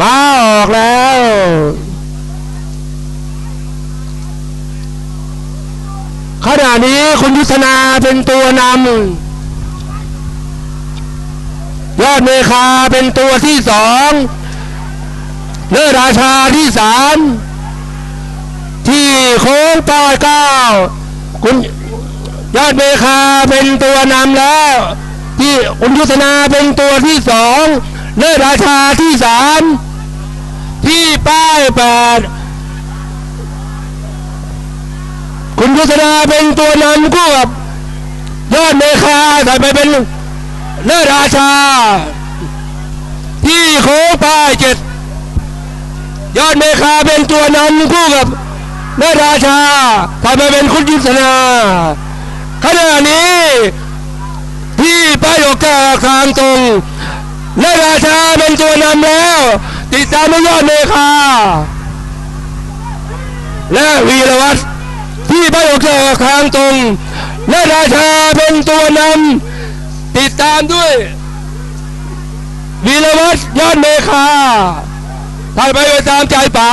มาออกแล้ว ขณะนี้คุณยุทธนาเป็นตัวนำยอดเมคาเป็นตัวที่สองเลือราชาที่สามที่โค้งป้ายเก้าคุณยอดเมคาเป็นตัวนำแล้ว ที่คุณยุทธนาเป็นตัวที่สอง เลือราชาที่สามที่ป้ายแปดคุณยุทธนาเป็นตัวนำคู่กับยอดเมคาแต่ไปเป็นเลิศราชา ที่โค้งป้ายเจ็ดยอดเมคาเป็นตัวนำคู่กับเลิศราชาถ้าไปเป็นคุณยุทธนาขณะนี้ที่ป้ายโอกาทางตรง เลิศราชาเป็นตัวนำแล้ว ติดตามด้วยยอดเมคา และวีรวัตรที่พระองค์เจ้าทางตรงและราชาเป็นตัวนำติดตามด้วย วีรวัตรยอดเมคาถ่าไปไปตามใจป๋า